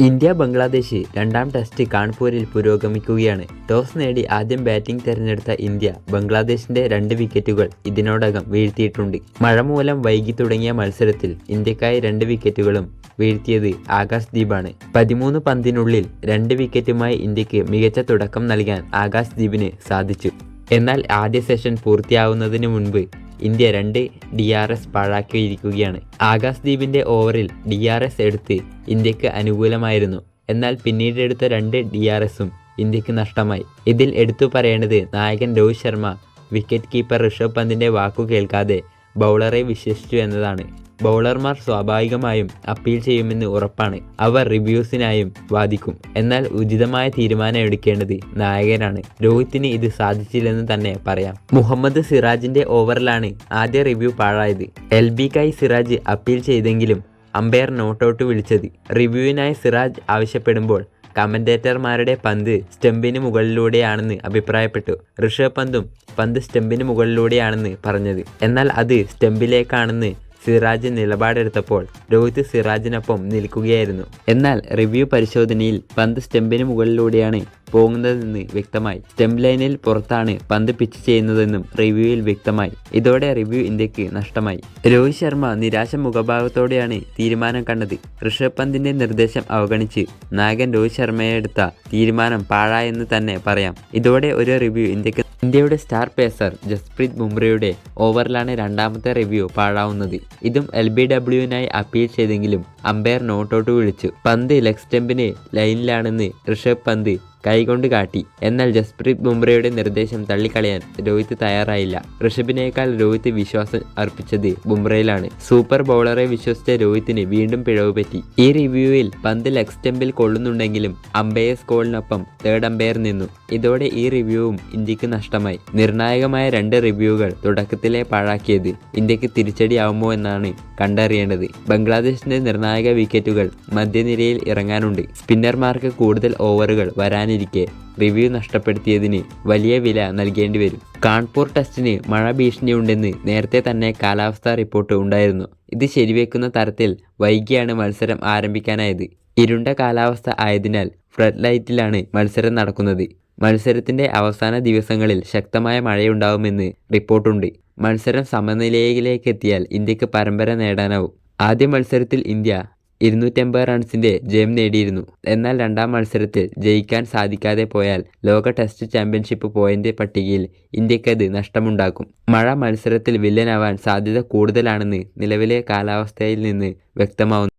India Bangladesh രണ്ടാം test കാൺപൂരിൽ പുരോഗമിക്കുകയാണ്. ടോസ് നേടി ആദ്യം ബാറ്റിംഗ് തിരഞ്ഞെടുത്ത ഇന്ത്യ ബംഗ്ലാദേശിന്റെ രണ്ട് വിക്കറ്റുകൾ ഇതിനോടകം വീഴ്ത്തിയിട്ടുണ്ട്. മഴ മൂലം വൈകി തുടങ്ങിയ മത്സരത്തിൽ ഇന്ത്യക്കായി രണ്ട് വിക്കറ്റുകളും വീഴ്ത്തിയത് ആകാശ് ദീപാണ്. പതിമൂന്ന് പന്തിനുള്ളിൽ രണ്ട് വിക്കറ്റുമായി ഇന്ത്യയ്ക്ക് മികച്ച തുടക്കം നൽകാൻ ആകാശ് ദീപിന് സാധിച്ചു. എന്നാൽ ആദ്യ സെഷൻ പൂർത്തിയാവുന്നതിന് മുൻപ് ഇന്ത്യ രണ്ട് ഡി ആർ എസ് പാഴാക്കിയിരിക്കുകയാണ്. ആകാശ് ദ്വീപിന്റെ ഓവറിൽ ഡി ആർ എസ് എടുത്ത് ഇന്ത്യയ്ക്ക് അനുകൂലമായിരുന്നു. എന്നാൽ പിന്നീട് എടുത്ത രണ്ട് ഡി ആർ എസും ഇന്ത്യയ്ക്ക് നഷ്ടമായി. ഇതിൽ എടുത്തു പറയേണ്ടത് നായകൻ രോഹിത് ശർമ്മ വിക്കറ്റ് കീപ്പർ ഋഷഭ് പന്തിന്റെ വാക്കു കേൾക്കാതെ ബൗളറെ വിശ്വസിച്ചു എന്നതാണ്. ബൗളർമാർ സ്വാഭാവികമായും അപ്പീൽ ചെയ്യുമെന്ന് ഉറപ്പാണ്. അവർ റിവ്യൂസിനായും വാദിക്കും. എന്നാൽ ഉചിതമായ തീരുമാനം എടുക്കേണ്ടത് നായകനാണ്. രോഹിത്തിന് ഇത് സാധിച്ചില്ലെന്ന് തന്നെ പറയാം. മുഹമ്മദ് സിറാജിന്റെ ഓവറിലാണ് ആദ്യ റിവ്യൂ പാഴായത്. എൽ ബിക്കായി സിറാജ് അപ്പീൽ ചെയ്തെങ്കിലും അമ്പയർ നോട്ടൌട്ട് വിളിച്ചത്. റിവ്യൂവിനായി സിറാജ് ആവശ്യപ്പെടുമ്പോൾ കമന്റേറ്റർമാരുടെ പന്ത് സ്റ്റെമ്പിന് മുകളിലൂടെയാണെന്ന് അഭിപ്രായപ്പെട്ടു. ഋഷഭ് പന്തും പന്ത് സ്റ്റെമ്പിന് മുകളിലൂടെയാണെന്ന് പറഞ്ഞത്. എന്നാൽ അത് സ്റ്റെമ്പിലേക്കാണെന്ന് സിറാജ് നിലപാടെടുത്തപ്പോൾ രോഹിത് സിറാജിനൊപ്പം നിൽക്കുകയായിരുന്നു. എന്നാൽ റിവ്യൂ പരിശോധനയിൽ പന്ത് സ്റ്റെമ്പിന് മുകളിലൂടെയാണ് പോകുന്നതെന്ന് വ്യക്തമായി. സ്റ്റെമ്പ് ലൈനിൽ പുറത്താണ് പന്ത് പിച്ച് ചെയ്യുന്നതെന്നും റിവ്യൂവിൽ വ്യക്തമായി. ഇതോടെ റിവ്യൂ ഇന്ത്യയ്ക്ക് നഷ്ടമായി. രോഹിത് ശർമ്മ നിരാശ മുഖഭാവത്തോടെയാണ് തീരുമാനം കണ്ടത്. ഋഷഭ് പന്തിന്റെ നിർദ്ദേശം അവഗണിച്ച് നായകൻ രോഹിത് ശർമ്മയെ എടുത്ത തീരുമാനം പാഴായെന്ന് തന്നെ പറയാം. ഇതോടെ ഒരു റിവ്യൂ ഇന്ത്യയ്ക്ക് ഇന്ത്യയുടെ സ്റ്റാർ പേസർ ജസ്പ്രീത് ബുംറയുടെ ഓവറിലാണ് രണ്ടാമത്തെ റിവ്യൂ പാഴാവുന്നത്. ഇതും എൽ ബി ഡബ്ല്യുവിനായി അപ്പീൽ ചെയ്തെങ്കിലും അമ്പയർ നോട്ടൗട്ട് വിളിച്ചു. പന്ത് ലെഗ് സ്റ്റെമ്പിന് ലൈനിലാണെന്ന് ഋഷഭ് പന്ത് കൈകൊണ്ട് കാട്ടി. എന്നാൽ ജസ്പ്രീത് ബുംറയുടെ നിർദ്ദേശം തള്ളിക്കളയാൻ രോഹിത് തയ്യാറായില്ല. ഋഷഭിനേക്കാൾ രോഹിത് വിശ്വാസം അർപ്പിച്ചത് ബുംറയിലാണ്. സൂപ്പർ ബൗളറെ വിശ്വസിച്ച രോഹിത്തിന് വീണ്ടും പിഴവ് പറ്റി. ഈ റിവ്യൂവിൽ പന്ത് ലെഗ് സ്റ്റെമ്പിൽ കൊള്ളുന്നുണ്ടെങ്കിലും അമ്പയേഴ്സ് കോളിനൊപ്പം തേർഡ് അമ്പയർ നിന്നു. ഇതോടെ ഈ റിവ്യൂവും ഇന്ത്യയ്ക്ക് നഷ്ടമായി. നിർണായകമായ രണ്ട് റിവ്യൂകൾ തുടക്കത്തിലെ പാഴാക്കിയത് ഇന്ത്യയ്ക്ക് തിരിച്ചടിയാവുമോ എന്നാണ് കണ്ടറിയേണ്ടത്. ബംഗ്ലാദേശിന്റെ നിർണായക വിക്കറ്റുകൾ മധ്യനിരയിൽ ഇറങ്ങാനുണ്ട്. സ്പിന്നർമാർക്ക് കൂടുതൽ ഓവറുകൾ വരാനിരിക്കെ റിവ്യൂ നഷ്ടപ്പെടുത്തിയതിന് വലിയ വില നൽകേണ്ടി വരും. കാൺപൂർ ടെസ്റ്റിന് മഴ ഭീഷണിയുണ്ടെന്ന് നേരത്തെ തന്നെ കാലാവസ്ഥാ റിപ്പോർട്ട് ഉണ്ടായിരുന്നു. ഇത് ശരിവെക്കുന്ന തരത്തിൽ വൈകിയാണ് മത്സരം ആരംഭിക്കാനായത്. ഇരുണ്ട കാലാവസ്ഥ ആയതിനാൽ ഫ്ലഡ് ലൈറ്റിലാണ് മത്സരം നടക്കുന്നത്. മത്സരത്തിന്റെ അവസാന ദിവസങ്ങളിൽ ശക്തമായ മഴയുണ്ടാവുമെന്ന് റിപ്പോർട്ടുണ്ട്. മത്സരം സമനിലയിലേക്കെത്തിയാൽ ഇന്ത്യയ്ക്ക് പരമ്പര നേടാനാവും. ആദ്യ മത്സരത്തിൽ ഇന്ത്യ ഇരുന്നൂറ്റമ്പത് റൺസിന്റെ ജയം നേടിയിരുന്നു. എന്നാൽ രണ്ടാം മത്സരത്തിൽ ജയിക്കാൻ സാധിക്കാതെ പോയാൽ ലോക ടെസ്റ്റ് ചാമ്പ്യൻഷിപ്പ് പോയിന്റ് പട്ടികയിൽ ഇന്ത്യക്കത് നഷ്ടമുണ്ടാക്കും. മഴ മത്സരത്തിൽ വില്ലനാവാൻ സാധ്യത കൂടുതലാണെന്ന് നിലവിലെ കാലാവസ്ഥയിൽ നിന്ന് വ്യക്തമാവുന്നു.